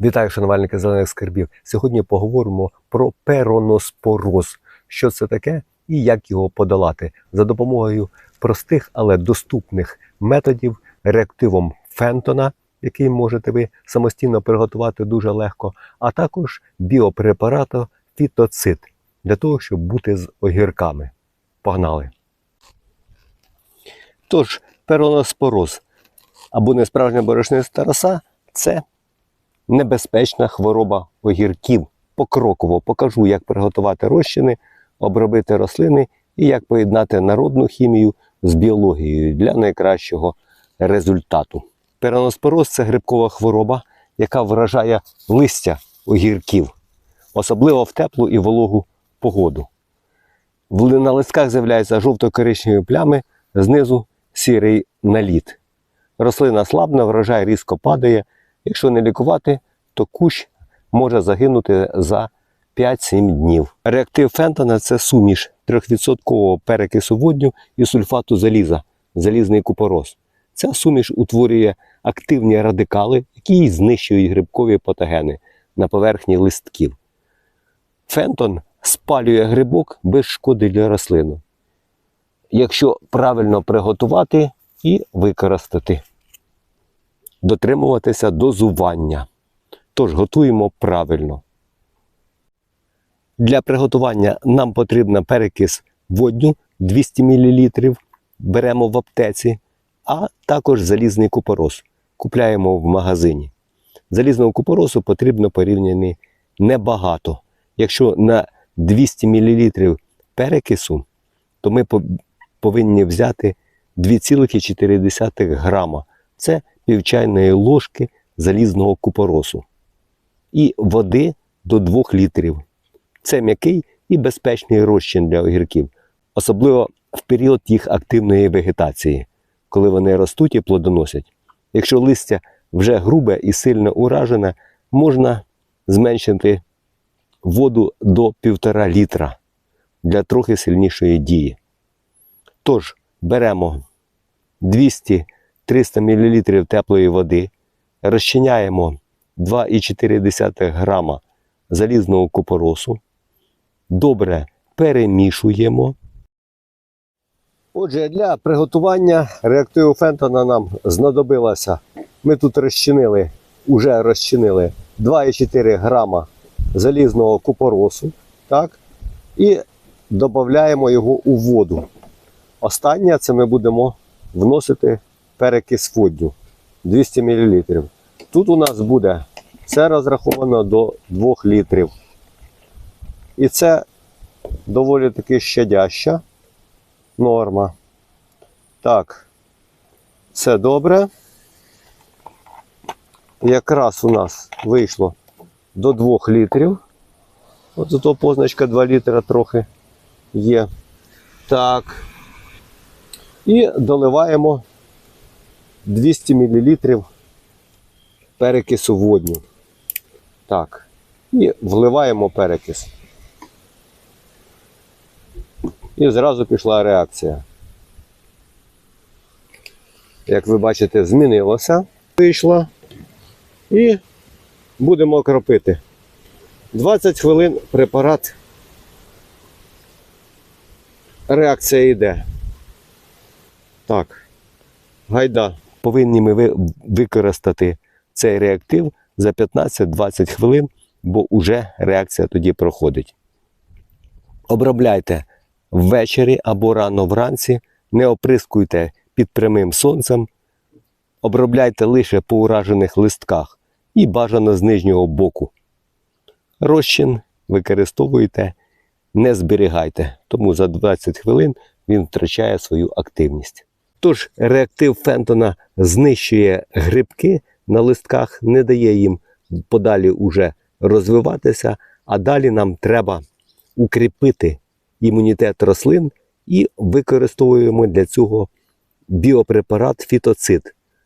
Вітаю, шанувальники зелених скарбів. Сьогодні поговоримо про пероноспороз. Що це таке і як його подолати за допомогою простих, але доступних методів реактивом Фентона, який можете ви самостійно приготувати дуже легко, а також біопрепарату фітоцит для того, щоб бути з огірками. Погнали! Тож, пероноспороз або несправжня борошниста роса – це небезпечна хвороба огірків. Покроково покажу, як приготувати розчини, обробити рослини і як поєднати народну хімію з біологією для найкращого результату. Пероноспороз це грибкова хвороба, яка вражає листя огірків, особливо в теплу і вологу погоду. На листках з'являються жовто-коричневі плями, знизу сірий наліт. Рослина слабна, врожай різко падає. Якщо не лікувати, то кущ може загинути за 5-7 днів. Реактив фентона це суміш 3% перекису водню і сульфату заліза, залізний купорос. Ця суміш утворює активні радикали, які знищують грибкові патогени на поверхні листків. Фентон спалює грибок без шкоди для рослини, якщо правильно приготувати і використати дотримуватися дозування. Тож готуємо правильно. Для приготування нам потрібен перекис водню 200 мл, беремо в аптеці, а також залізний купорос. Купляємо в магазині. Залізного купоросу потрібно порівняно небагато. Якщо на 200 мл перекису, то ми повинні взяти 2,4 грама. Це пів чайної ложки залізного купоросу і води до 2 літрів. Це м'який і безпечний розчин для огірків, особливо в період їх активної вегетації, коли вони ростуть і плодоносять. Якщо листя вже грубе і сильно уражене, можна зменшити воду до 1,5 літра для трохи сильнішої дії. Тож беремо 200 300 мл теплої води, розчиняємо 2,4 грама залізного купоросу, добре перемішуємо. Отже, для приготування реактиву фентона нам знадобилося. Ми тут розчинили, уже розчинили 2,4 грама залізного купоросу. Так? І додаємо його у воду. Останнє це ми будемо вносити перекис водню 200 мл. Тут у нас буде це розраховано до 2 літрів. І це доволі таки щадяща норма. Так, це добре. Якраз у нас вийшло до 2 літрів. От зато позначка 2 літра трохи є. Так. І доливаємо 200 мл перекису водню. Так. І вливаємо перекис. І зразу пішла реакція. Як ви бачите, змінилося. Вийшла. І будемо окропити. 20 хвилин препарат. Реакція йде. Так. Гайда. Повинні ми використати цей реактив за 15-20 хвилин, бо вже реакція тоді проходить. Обробляйте ввечері або рано вранці, не оприскуйте під прямим сонцем, обробляйте лише по уражених листках і бажано з нижнього боку. Розчин використовуйте, не зберігайте, тому за 20 хвилин він втрачає свою активність. Тож реактив Фентона знищує грибки на листках, не дає їм подалі уже розвиватися, а далі нам треба укріпити імунітет рослин і використовуємо для цього біопрепарат фітоцит.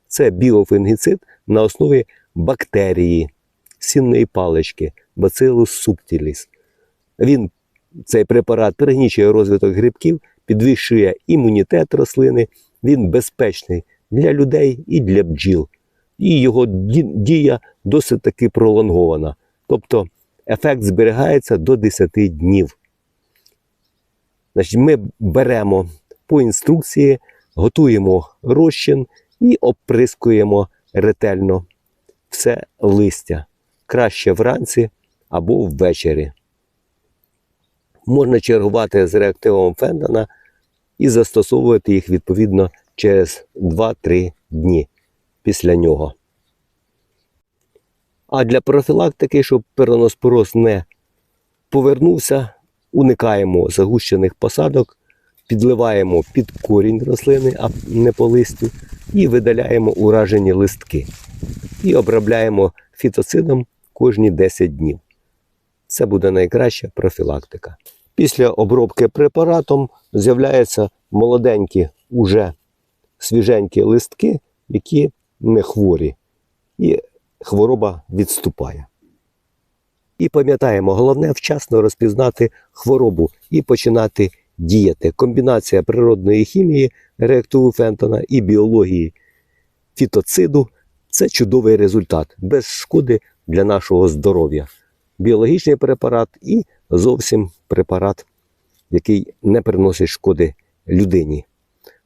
Це біофунгіцид на основі бактерії, сінної палички, Bacillus subtilis. Він, цей препарат пригнічує розвиток грибків, підвищує імунітет рослини, він безпечний для людей і для бджіл. І його дія досить таки пролонгована. Тобто ефект зберігається до 10 днів. Значить, ми беремо по інструкції, готуємо розчин і оприскуємо ретельно все листя. Краще вранці або ввечері. Можна чергувати з реактивом Фендана і застосовувати їх відповідно через 2-3 дні після нього. А для профілактики, щоб пероноспороз не повернувся, уникаємо загущених посадок, підливаємо під корінь рослини, а не по листю, і видаляємо уражені листки. І обробляємо фітоцидом кожні 10 днів. Це буде найкраща профілактика. Після обробки препаратом з'являються молоденькі, уже свіженькі листки, які не хворі, і хвороба відступає. І пам'ятаємо, головне вчасно розпізнати хворобу і починати діяти. Комбінація природної хімії, реактиву Фентона і біології фітоциду це чудовий результат, без шкоди для нашого здоров'я. Біологічний препарат і зовсім препарат, який не приносить шкоди людині.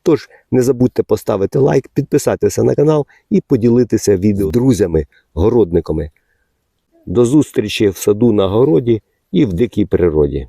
Тож не забудьте поставити лайк, підписатися на канал і поділитися відео з друзями, городниками. До зустрічі в саду на городі і в дикій природі.